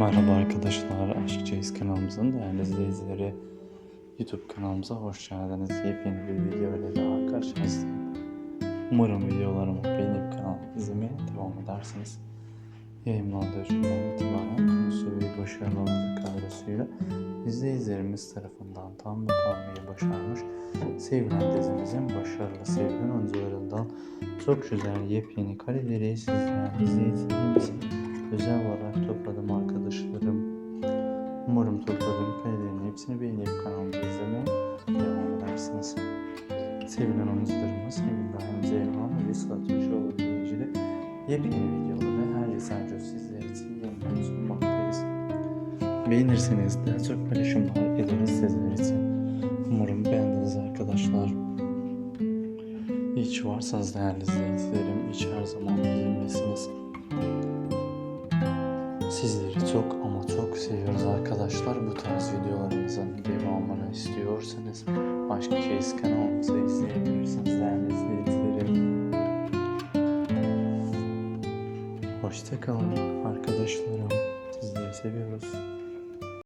Merhaba arkadaşlar, Aşk Çeyiz kanalımızın değerli izleyicileri. YouTube kanalımıza hoş geldiniz. Yepyeni bir video ile daha karşınızdayım. Umarım videolarımı beğenip kanalımı izlemeye devam edersiniz. Yayınlandığı günden itibaren konusu ve başarılarımızın kadrosuyla izleyicilerimiz tarafından tam not başarmış. Sevilen dizimizin başarılı sevilen oyuncularından çok güzel yepyeni kareleri sizler izleyicilerimiz Umarım topladığım karelerin hepsini beğenip kanalımı izlemeye devam edersiniz. Sevilen oyuncularımız İbrahim Ceyhan ve Sıla Türkçoğlu ile ilgili yepyeni videoları her geçen gün sizler için yeniden sunmaktayız. Beğenirseniz daha çok paylaşımlar ederiz sizler için. Umarım beğendiniz arkadaşlar. Hiç varsanız değerli izleyicilerim, hiç her zaman Sizleri çok ama çok seviyoruz arkadaşlar. Bu tarz videolarımızın devamını istiyorsanız Aşk Çeyiz kanalımızı izleyebilirsiniz değerli izleyicilerim. Hoşçakalın arkadaşlarım. Sizleri seviyoruz.